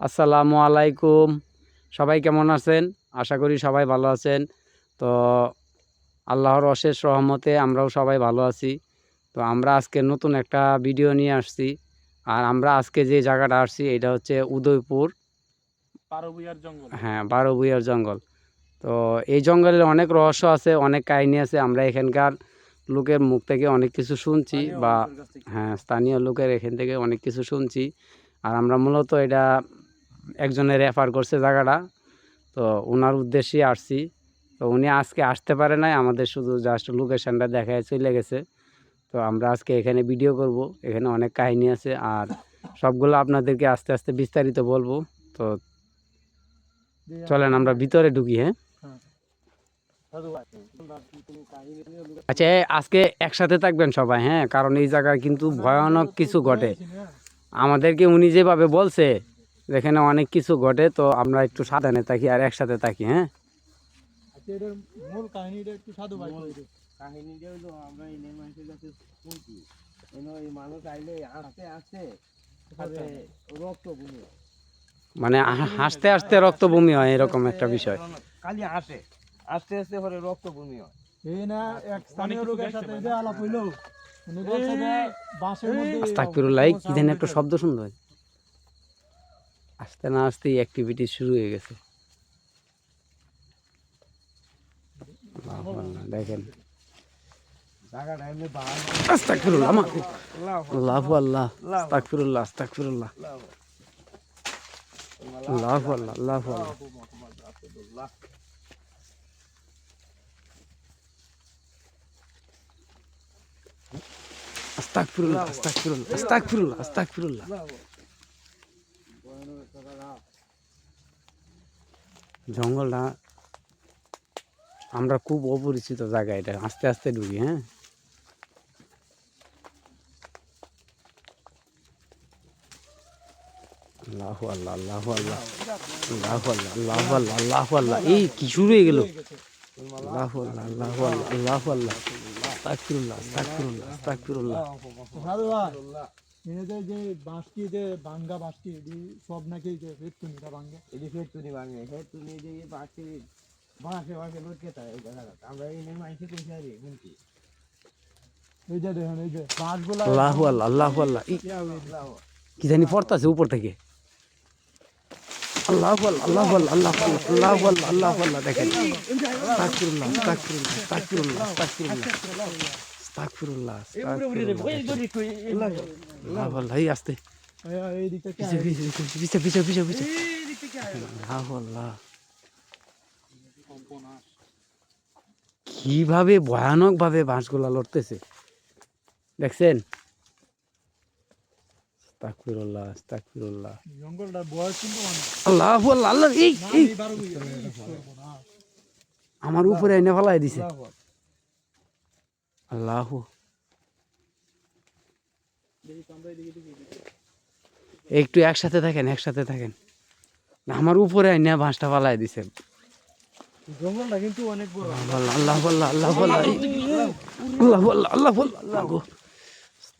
আসসালামু আলাইকুম। সবাই কেমন আছেন? আশা করি সবাই ভালো আছেন। তো আল্লাহর অশেষ রহমতে আমরাও সবাই ভালো আছি। তো আমরা আজকে নতুন একটা ভিডিও নিয়ে আসছি। আর আমরা আজকে যে জায়গাটা আসছি এটা হচ্ছে উদয়পুর। হ্যাঁ বারো ভুইয়ার জঙ্গল। তো এই জঙ্গলের অনেক রহস্য আছে অনেক কাহিনী আছে। আমরা এখানকার লোকের মুখ থেকে অনেক কিছু শুনছি বা হ্যাঁ স্থানীয় লোকের এখান থেকে অনেক কিছু শুনছি। আর আমরা মূলত এটা একজনের রেফার করছে জায়গাটা। তো ওনার উদ্দেশ্যে আসছি। তো উনি আজকে আসতে পারে নাই আমাদের শুধু জাস্ট লোকেশনটা দেখায় চলে গেছে। তো আমরা আজকে এখানে ভিডিও করব এখানে অনেক কাহিনী আছে। আর সবগুলো আপনাদেরকে আস্তে আস্তে বিস্তারিত বলব। তো চলেন আমরা ভিতরে ঢুকি হ্যাঁ? আচ্ছা আজকে একসাথে থাকবেন সবাই হ্যাঁ? কারণ এই জায়গায় কিন্তু ভয়ানক কিছু ঘটে। আমাদেরকে উনি যেভাবে বলছে যেখানে অনেক কিছু ঘটে, তো আমরা একটু সাবধানে থাকি আর একসাথে থাকি হ্যাঁ? মানে হাসতে হাসতে রক্ত বমি হয়, এরকম একটা বিষয়। খালি আসে। আস্তে আস্তে পরে রক্ত বমি হয়। এই না এক স্থানীয় লোকের সাথে যে আলাপ হইল উনি বলছে যে বাঁশের মধ্যে আস্তাকফিরুল্লাহ এই কি জানি একটা শব্দ সুন্দর আসতে না আসতেই অ্যাক্টিভিটি শুরু হয়ে গেছে। দেখেন। আমার আল্লাহু আল্লাহ আল্লাহ আল্লাহু আল্লাহ আস্তাকফিরুল্লাহ আস্তাকফিরুল্লাহ আস্তাকফিরুল্লাহ আস্তাকফিরুল্লাহ জঙ্গলটা আমরা খুব অপরিচিত জায়গা এটা, আস্তে আস্তে ঢুকি হ্যাঁ? আল্লাহ আল্লাহ আল্লাহ আল্লাহ আল্লাহ আল্লাহ আল্লাহ আল্লাহ এই কি শুরু হয়ে গেল আল্লাহ আল্লাহ আল্লাহ আল্লাহ আল্লাহ। আল্লাহ আস্তাগফিরুল্লাহ আস্তাগফিরুল্লাহ। আস্তাগফিরুল্লাহ। সাধু ভাই এদের যে বাঁশটি যে ভাঙ্গা বাঁশটি এটি সব নাকি যে ফেটকুনিটা ভাঙ্গে এটি ফেরতুনি ভাঙে ফেরতুনি যে এই বাঁশে বাঁশে বাঁশে লটকে থাকে এই জায়গাটা। আমরা এই নিয়ে মানুষে কইছি শুনছি এই যে দেখেন এই যে বাঁশগুলা আল্লাহ আল্লাহ আল্লাহ আল্লাহ। কি জানি পড়তাছে উপর থেকে? আল্লাহ আল্লাহ আল্লাহ আল্লাহ আল্লাহ আল্লাহ দেখেন। তাকফিরুল্লাহ এই আস্তে। পিছে পিছে পিছে পিছে আল্লাহ ভয়ানকভাবে বাঁশগুলা লড়তেছে। দেখছেন? আস্তাগফিরুল্লাহ আস্তাগফিরুল্লাহ জঙ্গলটা বয়স কিন্তু অনেক আল্লাহ আল্লাহ আল্লাহ এই এই এই বারো বিঘা। আমার উপরে এনে ফেলাই দিছে আল্লাহ একটু একসাথে থাকেন একসাথে থাকেন আমার উপরে এনে বাঁশটা ফালাই দিছে জঙ্গলটা কিন্তু অনেক বড় আল্লাহ আল্লাহ আল্লাহ আল্লাহ আল্লাহ আল্লাহ আল্লাহ আল্লাহ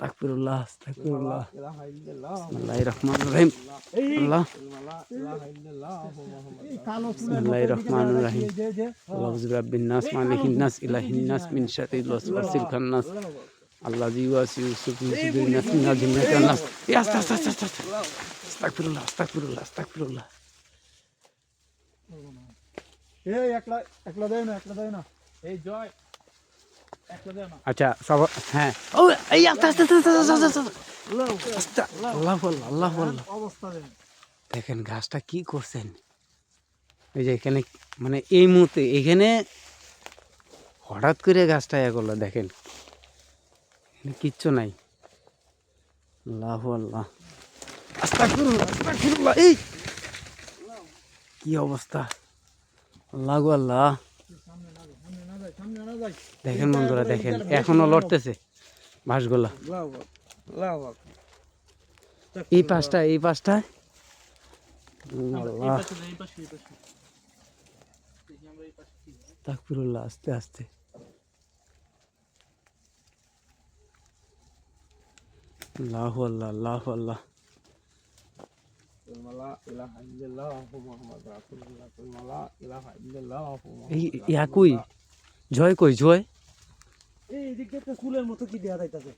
আস্তাগফিরুল্লাহ আস্তাগফিরুল্লাহ। বিসমিল্লাহির রহমানির রহিম আল্লাহ বিসমিল্লাহির রহমানির রহিম আস্তা আস্তা আস্তা আস্তাগফিরুল্লাহ আস্তাগফিরুল্লাহ আস্তাগফিরুল্লাহ এই একলা একলা দেয় না একলা দেয় না। এই জয়। আচ্ছা সব হ্যাঁ। ও, এই আস্তে আস্তে আস্তে আস্তে আল্লাহ আল্লাহ দেখেন গাছটা কি করছেন? এই যে এখানে মানে এই মুহূর্তে এখানে হঠাৎ করে গাছটা করল, দেখেন। কিচ্ছু নাই। আল্লাহ কি অবস্থা? আল্লাহ আল্লাহ। দেখেন বন্ধুরা দেখেন এখনও লড়তেছে বাঁশগুলা। এই পাশটা এই পাশটা। আস্তে আস্তে। ইয়াকুই? জয় কই জয়? এই দিক দিয়ে একটা ফুলের মতো কি দেয়া যাইতাছে?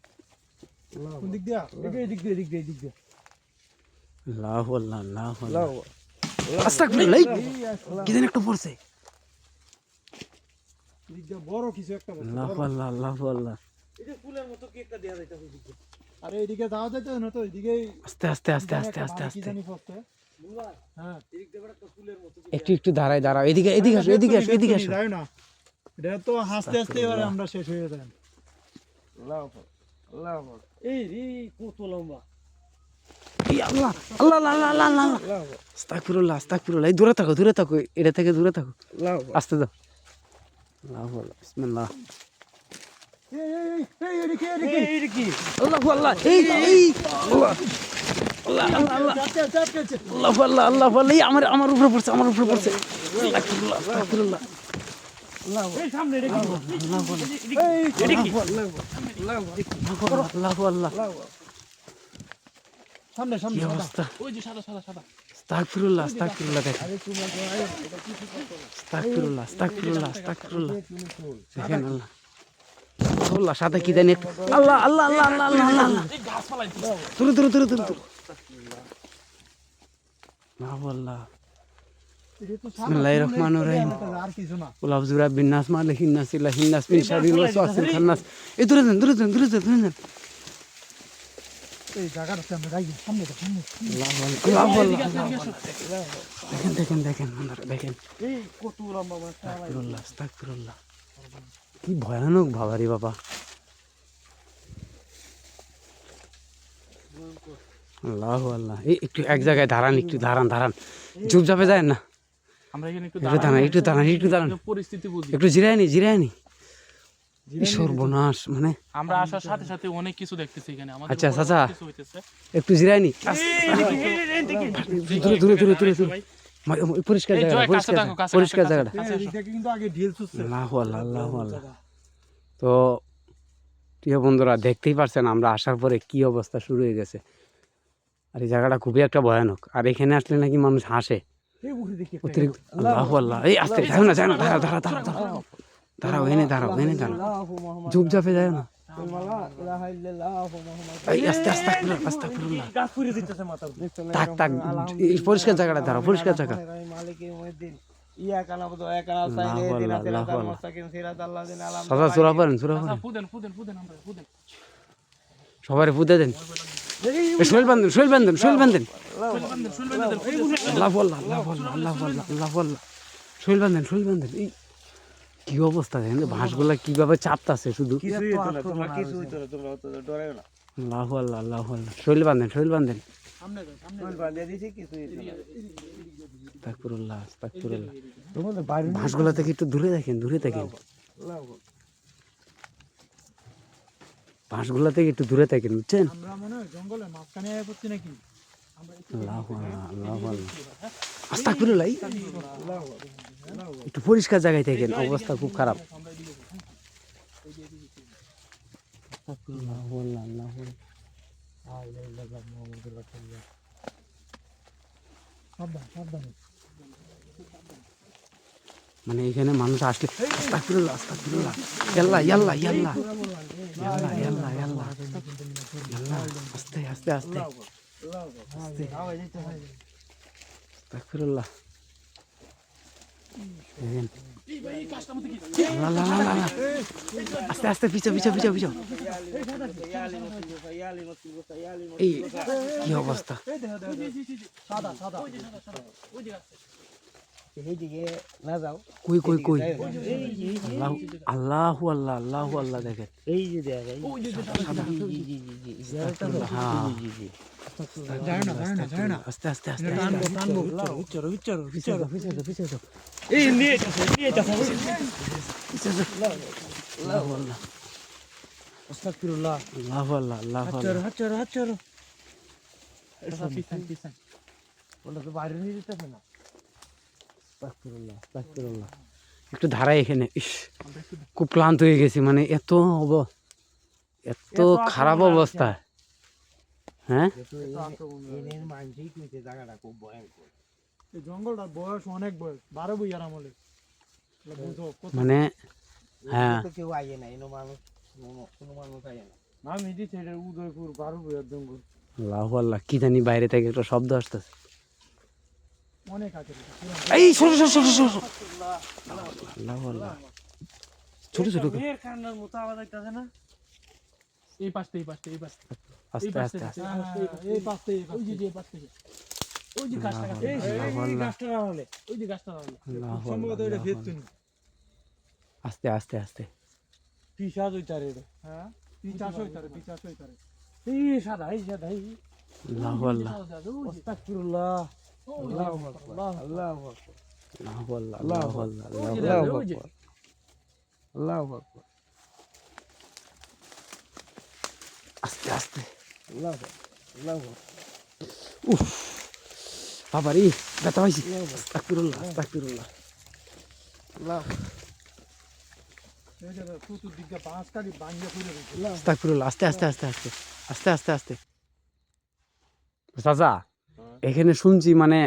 কোন দিক দিয়া? এই দিক দিয়ে এই দিক দিয়ে এই দিক দিয়ে। আল্লাহু আল্লাহ আল্লাহু আল্লাহ। আল্লাহ আস্তাগফিরুল্লাহ কি যেন একটা পড়ছে। দিক দিয়ে বড় কিছু একটা বস্তু, আল্লাহু আল্লাহ আল্লাহু আল্লাহ। এই যে ফুলের মতো কি একটা দেয়া যাইতাছে দিক দিয়ে? আরে এইদিকে যাওয়া যাইতো না তো এইদিকেই আস্তে আস্তে আস্তে আস্তে আস্তে আস্তে। জানি পড়ছে। বুঝলা হ্যাঁ এদিক দিয়ে একটা ফুলের মতো কি একটু একটু দাঁড়ায় দাঁড়াও এদিকে এদিকে আসো এদিকে আসো এদিকে আসো। যাই না। এটা তো হাসতে হাসতে এবার আচ্ছা, আমরা শেষ হয়ে যাবেন এই রে কত লম্বা। আল্লাহ দূরে থাকো দূরে থাকো। এটা থেকে দূরে থাকো। আস্তে দাও। আমার উপরে পড়ছে আমার উপরে পড়ছে। সাদা। আল্লাহ কি জানি আল্লাহ আল্লাহ আল্লাহ আল্লাহ আল্লাহ আল্লাহ আল্লাহ দূরে দূরে দূরে আল্লাহু বিসমিল্লাহির রহমানির রহিম কুল আবজুরা বিন নাস। মালিক দেখেন দেখেন দেখেন। কি ভয়ানক ভাবারি বাবা। আল্লাহ আল্লাহ। এই একটু এক জায়গায় ধারান একটু দাঁড়ান চুপ চুপচাপে যায় না। আমরা এখানে একটু একটু দাঁড়ান একটু দাঁড়ান একটু দাঁড়ান পরিস্থিতি বুঝি একটু জিরায়নি জিরায়নি এই সর্বনাশ মানে আমরা আসার সাথে সাথে অনেক কিছু দেখতেছি এখানে আমাদের আচ্ছা, চাচা। অনেক কিছু হইতেছে একটু দূরে দূরে দূরে দূরে দূরে পরিষ্কার জায়গা জায়গাটা আল্লাহ আল্লাহ তো প্রিয় বন্ধুরা দেখতেই পারছেন আমরা আসার পরে কি অবস্থা শুরু হয়ে গেছে আর এই জায়গাটা খুবই একটা ভয়ানক আর এখানে আসলে নাকি মানুষ হাসে অতিরিক্ত আল্লাহ সবাই দেন শৈল বান্ধব শৈল বান্ধব শৈল বান্ধব বান্ধেন বান্ধেন এই কি অবস্থা দেখেন বাঁশগুলা কীভাবে চাপতাছে শুধু আল্লাহ আল্লাহ আল্লাহ আল্লাহ শৈল বান্ধেন শৈল বান্ধেন থেকে একটু দূরে দেখেন দূরে দেখেন ভাঁসগুলা থেকে একটু দূরে থাকেন বুঝছেন জঙ্গলে মাঝখানে নাকি? আস্তাকফিরুল্লাহ একটু পরিষ্কার জায়গায় থাকেন অবস্থা খুব খারাপ। মানে এখানে মানুষ আসলে আস্তাকফিরুল্লাহ আস্তাকফিরুল্লাহ ইয়াল্লা ইয়াল্লা আস্তে আস্তে আস্তে। আস্তে আস্তে আস্তে পিছো পিছো পিছো পিছো এই কি অবস্থা আল্লাহ আল্লাহ আল্লাহ আল্লাহ দেখেন এই যে দেখেন এই যায় না যায় না যায় না আস্তে আস্তে আস্তে এটা টানবো টানবো চলো চলো পিছাও পিছাও পিছাও এই নিয়ে নিয়ে যাও আল্লাহু আল্লাহ আস্তাগফিরুল্লাহ আল্লাহু আল্লাহ আল্লাহু আল্লাহ হাত চলো হাত চলো পিছান পিছান ওটা তো বাইরে নিয়ে যেতেছে না আস্তাগফিরুল্লাহ আস্তাগফিরুল্লাহ একটু ধারাই এখানে ইস খুব ক্লান্ত হয়ে গেছি মানে এত অব এত খারাপ অবস্থা হ্যাঁ যেহেতু এনের মানুষই কইছে জায়গাটা খুব ভয়ঙ্কর এই জঙ্গলটার বয়স অনেক বয়স বারো কত মানে হ্যাঁ। কেউ আইয়ে না এনো মানুষ কোনো- মানুষ আইয়ে না আমি দিচ্ছি এটা উদয়পুর বারো বইয়ের জঙ্গল। আল্লাহ আল্লাহ কি জানি বাইরে থেকে একটা শব্দ আসতেছে। অনেক আছে এই ছোট ছোট। আল্লাহ আল্লাহ মতো আওয়াজ আইতাছে না? এই পাশটা এই পাশটা এই পাশটা। আস্তে আস্তে আস্তে। এই পাশ থেকে, ওই যে। যে পাশ থেকে ওই যে গাছটা এই গাছটা হলে ওই যে গাছটা। আল্লাহ সম্ভবত এটা ফেরতুন আস্তে আস্তে আস্তে। পিসাজ হইতারে এটা হ্যাঁ? পিচাস হইতারে পিচাস হইতারে? এই সাদা এই সাদা এই। আল্লাহ আল্লাহ। আস্তাগফিরুল্লাহ। আল্লাহু আকবার আল্লাহু আকবার। আল্লাহ আল্লাহ আল্লাহ আল্লাহ আল্লাহ ওই যে আল্লাহ। দেখো, ওই যে। আল্লাহু আকবার। আস্তে আস্তে। আকবার বাবারি ব্যথা ফেলে দিচ্ছে আস্তাগফিরুল্লাহ আস্তে আস্তে আস্তে আস্তে আস্তে আস্তে আস্তে চাচা এখানে শুনছি মানে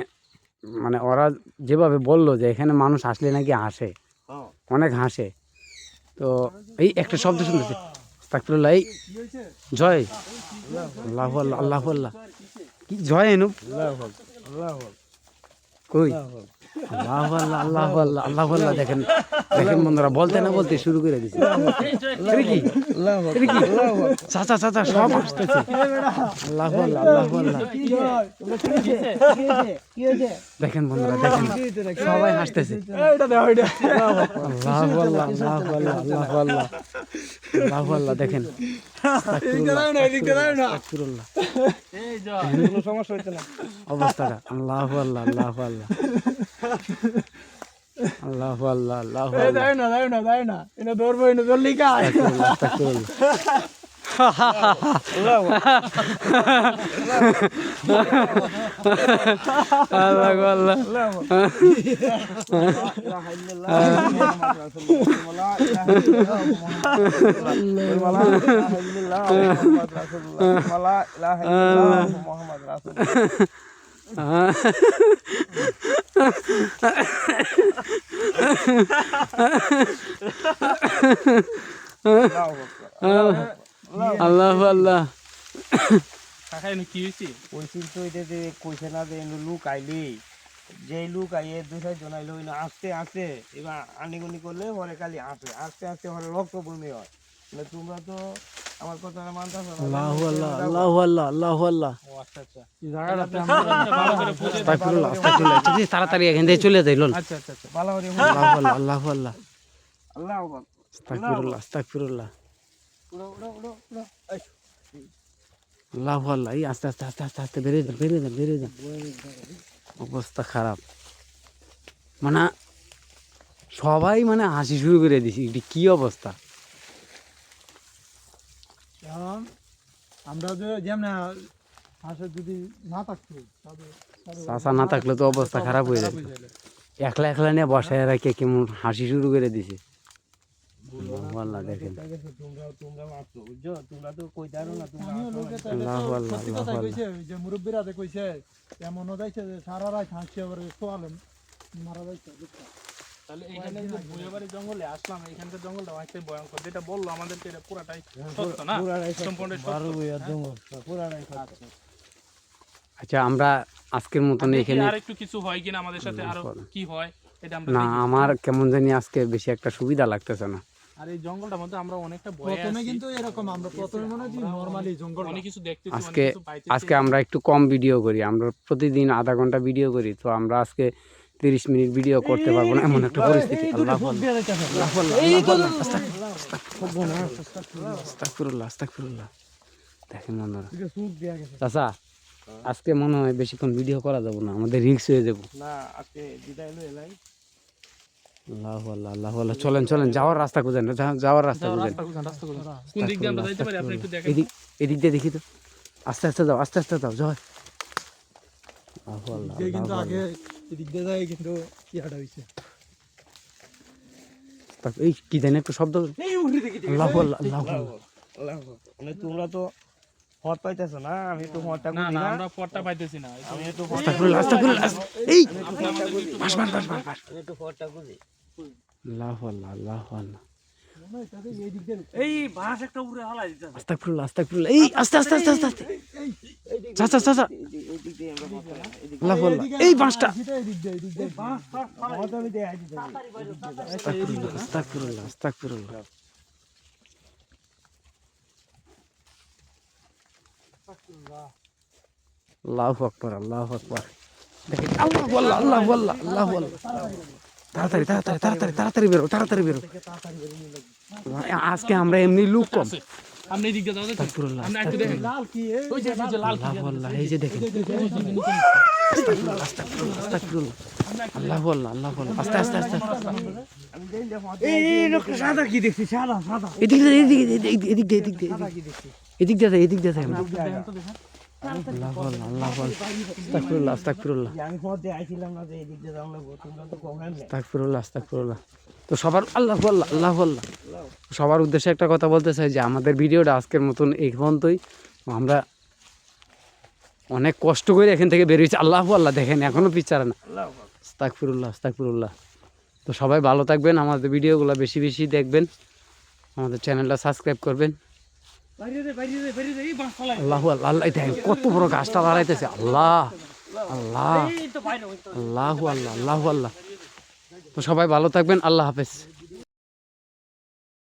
মানে ওরা যেভাবে বলল যে এখানে মানুষ আসলে নাকি হাসে। হ্যাঁ। অনেক হাসে। তো এই একটা শব্দ শুনতেছে। আস্তাকফিরুল্লাহ এই জয়। আল্লাহ আল্লাহ আল্লাহ কি জয় এনু? কই? আল্লাহ আল্লাহ আল্লাহ আল্লাহ দেখেন দেখেন বন্ধুরা বলতে না বলতে শুরু করে দিচ্ছে সব আসতেছে। আল্লাহ আল্লাহ দেখেন দেখেন সবাই হাসতেছে। আল্লাহ আল্লাহ আল্লাহ আল্লাহ আল্লাহ দেখেন। অবস্থাটা আল্লাহ আল্লাহ আল্লাহ আল্লাহ আল্লাহ আল্লাহ দাই না দাই না দাই না। এনে ধরবো এনে ধরলি কাজ মোহাম্মদ রাসুল আল্লাহ আল্লাহ। কি হয়েছে কইছিল তো এটা যে কইছে না যে এনে আইলি। যে লোক আইয়ে দুই চার জন আইলো এনে আস্তে আস্তে এবার আনিগুনি করলে পরে খালি আসে। আস্তে আস্তে পরে রক্ত বমি হয়। মানে তোমরা তো আমার কথা মানতে না। আল্লাহ আল্লাহ আল্লাহ আল্লাহ আল্লাহ। অবস্থা খারাপ। মানে সবাই মানে হাসি শুরু করে দিছি এটি অবস্থা? আমরা যেমন যদি না চাষা না থাকলে তো অবস্থা খারাপ হয়ে যেত একলা একলা নিয়ে বসায় রাখে কেমন হাসি শুরু করে দিছে? তাহলে জঙ্গলে আসলাম জঙ্গলটা অনেকটাই ভয়ঙ্কর। যেটা বলল আমাদেরকে পুরাটাই সম্পূর্ণ আচ্ছা আমরা আজকের মতন এখানে আর একটু কিছু হয় কিনা আমাদের সাথে? আরও কি হয়? এটা আমরা না আমার কেমন জানি আজকে বেশি একটা সুবিধা লাগতেছে না। আর এই জঙ্গলটার মধ্যে আমরা অনেকটা ভয় প্রথমে কিন্তু এরকম আমরা প্রথমে মনে হয় নর্মালি জঙ্গল অনেক কিছু দেখতেছি আজকে আজকে আমরা একটু কম ভিডিও করি। আমরা প্রতিদিন আধা ঘণ্টা ভিডিও করি তো আমরা আজকে তিরিশ মিনিট ভিডিও করতে পারব না এমন একটা পরিস্থিতি। আল্লাহ দেখেন বন্ধুরা। সুখ দেয়া গেছে। চাচা আজকে মনে হয় বেশিক্ষণ ভিডিও করা যাব না আমাদের রিক্স হয়ে যাব। না আজকে বিদায় হলো এলাই। আল্লাহ আল্লাহ আল্লাহ আল্লাহ চলেন চলেন যাওয়ার রাস্তা খুঁজেন যাওয়ার রাস্তা খুঁজেন। রাস্তা খুঁজুন, রাস্তা খুঁজুন। কোন দিক দিয়ে আমরা যাইতে পারি? আপনি একটু দেখেন। এদিক এদিক দিয়ে দেখি তো। আস্তে আস্তে যাও আস্তে আস্তে যাও জয় আল্লাহ আল্লাহ কিন্তু আল্লাহ আগে এদিক দিয়ে যায় কিন্তু ইয়াটা হইছে? আল্লাহ। এই কি জানি একটু শব্দ আল্লাহ আল্লাহ। আল্লাহ আল্লাহ। মানে তোমরা তো হট পাইতেছো না? আমি একটু হটটা না করি না না আমরা পটটা পাইতেছি না। আমি একটু আস্তাগফিরুল্লাহ আস্তাগফিরুল্লাহ এই! বাস বাস বাস বাস বাস একটু হটটা করি আল্লাহু আল্লাহ আল্লাহু আল্লাহ। হয় এই দিক দিয়ে এই বাঁশ একটা উপরে হালাই দিতে আস্তাগফিরুল্লাহ আস্তাগফিরুল্লাহ। এই আস্তে আস্তে আস্তে আস্তে আস্তে। দিয়ে আমরা হটটা এদিক আল্লাহু আল্লাহ এই বাঁশটা সেটা এই দিক দিয়ে। এই দিক দিয়ে হট আমি দেখাই দিতে আস্তাগফিরুল্লাহ। আস্তাগফিরুল্লাহ আস্তাগফিরুল্লাহ। আল্লাহু আকবার আল্লাহু আকবার। দেখেন, আল্লাহু আল্লাহ আল্লাহু আল্লাহ আল্লাহু তাড়াতাড়ি তাড়াতাড়ি তাড়াতাড়ি তাড়াতাড়ি বেরো তাড়াতাড়ি বেরো। আজকে আমরা এমনি লুক কম। আপনি এই যে দেখেন। আল্লাহু আল্লাহ আস্তে আস্তে আস্তে। সাদা কি দেখছি? সাদা সাদা। এদিক এদিক এদিক এদিক এদিক এদিক দিয়ে। আল্লাহু আল্লাহ আমি না যে তোমরা তো কমেন সবার আল্লাহ আল্লাহ আল্লাহ আল্লাহ সবার উদ্দেশ্যে একটা কথা বলতে চাই যে আমাদের ভিডিওটা আজকের মতন এই পর্যন্তই। আমরা অনেক কষ্ট করে এখান থেকে বেরিয়েছি। আল্লাহ আল্লাহ দেখেন এখনও পিছারে না। আল্লাহ আস্তাগফিরুল্লাহ আস্তাগফিরুল্লাহ। তো সবাই ভালো থাকবেন আমাদের ভিডিওগুলো বেশি বেশি দেখবেন। আমাদের চ্যানেলটা সাবস্ক্রাইব করবেন। আল্লাহ আল্লাহ আল্লাহ দেখেন কত বড় গাছটা দাঁড়াইতেছে। আল্লাহ আল্লাহ আল্লাহু আল্লাহ আল্লাহু আল্লাহ। তো সবাই ভালো থাকবেন আল্লাহ হাফেজ।